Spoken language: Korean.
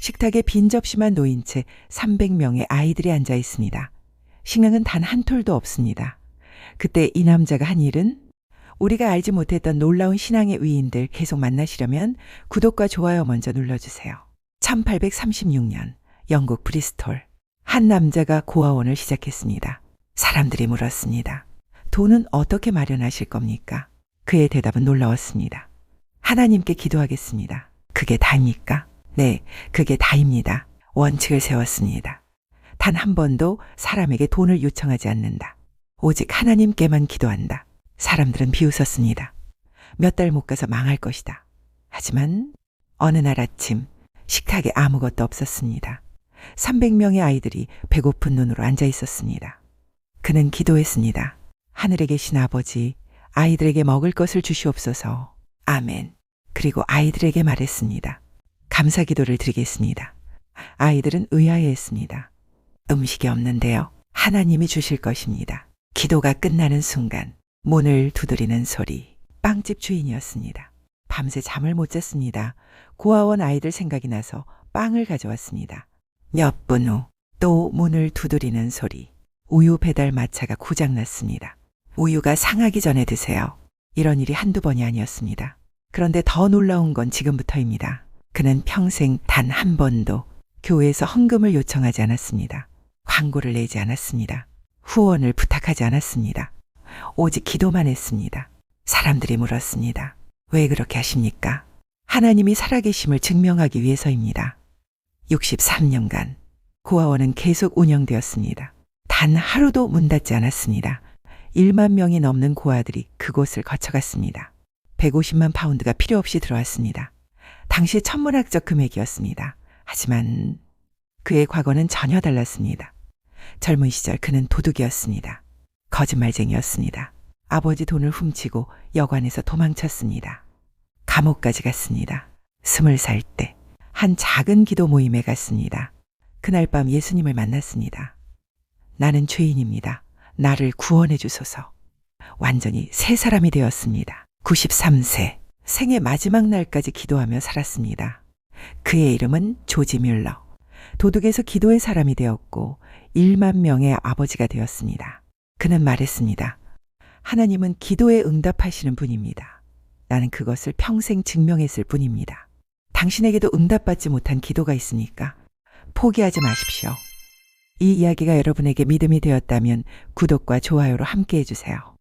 식탁에 빈 접시만 놓인 채 300명의 아이들이 앉아 있습니다. 식량은 단 한 톨도 없습니다. 그때 이 남자가 한 일은 우리가 알지 못했던 놀라운 신앙의 위인들 계속 만나시려면 구독과 좋아요 먼저 눌러주세요. 1836년 영국 브리스톨 한 남자가 고아원을 시작했습니다. 사람들이 물었습니다. 돈은 어떻게 마련하실 겁니까? 그의 대답은 놀라웠습니다. 하나님께 기도하겠습니다. 그게 다입니까? 네, 그게 다입니다. 원칙을 세웠습니다. 단 한 번도 사람에게 돈을 요청하지 않는다. 오직 하나님께만 기도한다. 사람들은 비웃었습니다. 몇 달 못 가서 망할 것이다. 하지만 어느 날 아침 식탁에 아무것도 없었습니다. 300명의 아이들이 배고픈 눈으로 앉아 있었습니다. 그는 기도했습니다. 하늘에 계신 아버지, 아이들에게 먹을 것을 주시옵소서. 아멘. 그리고 아이들에게 말했습니다. 감사 기도를 드리겠습니다. 아이들은 의아해했습니다. 음식이 없는데요. 하나님이 주실 것입니다. 기도가 끝나는 순간 문을 두드리는 소리. 빵집 주인이었습니다. 밤새 잠을 못 잤습니다. 고아원 아이들 생각이 나서 빵을 가져왔습니다. 몇 분 후 또 문을 두드리는 소리. 우유 배달 마차가 고장났습니다. 우유가 상하기 전에 드세요. 이런 일이 한두 번이 아니었습니다. 그런데 더 놀라운 건 지금부터입니다. 그는 평생 단 한 번도 교회에서 헌금을 요청하지 않았습니다. 광고를 내지 않았습니다. 후원을 부탁하지 않았습니다. 오직 기도만 했습니다. 사람들이 물었습니다. 왜 그렇게 하십니까? 하나님이 살아계심을 증명하기 위해서입니다. 63년간 고아원은 계속 운영되었습니다. 단 하루도 문 닫지 않았습니다. 1만 명이 넘는 고아들이 그곳을 거쳐갔습니다. 150만 파운드가 필요 없이 들어왔습니다. 당시 천문학적 금액이었습니다. 하지만 그의 과거는 전혀 달랐습니다. 젊은 시절 그는 도둑이었습니다. 거짓말쟁이였습니다. 아버지 돈을 훔치고 여관에서 도망쳤습니다. 감옥까지 갔습니다. 스물 살 때 한 작은 기도 모임에 갔습니다. 그날 밤 예수님을 만났습니다. 나는 죄인입니다. 나를 구원해 주소서. 완전히 새 사람이 되었습니다. 93세. 생의 마지막 날까지 기도하며 살았습니다. 그의 이름은 조지 뮬러. 도둑에서 기도의 사람이 되었고 1만 명의 아버지가 되었습니다. 그는 말했습니다. 하나님은 기도에 응답하시는 분입니다. 나는 그것을 평생 증명했을 뿐입니다. 당신에게도 응답받지 못한 기도가 있습니까? 포기하지 마십시오. 이 이야기가 여러분에게 믿음이 되었다면 구독과 좋아요로 함께 해주세요.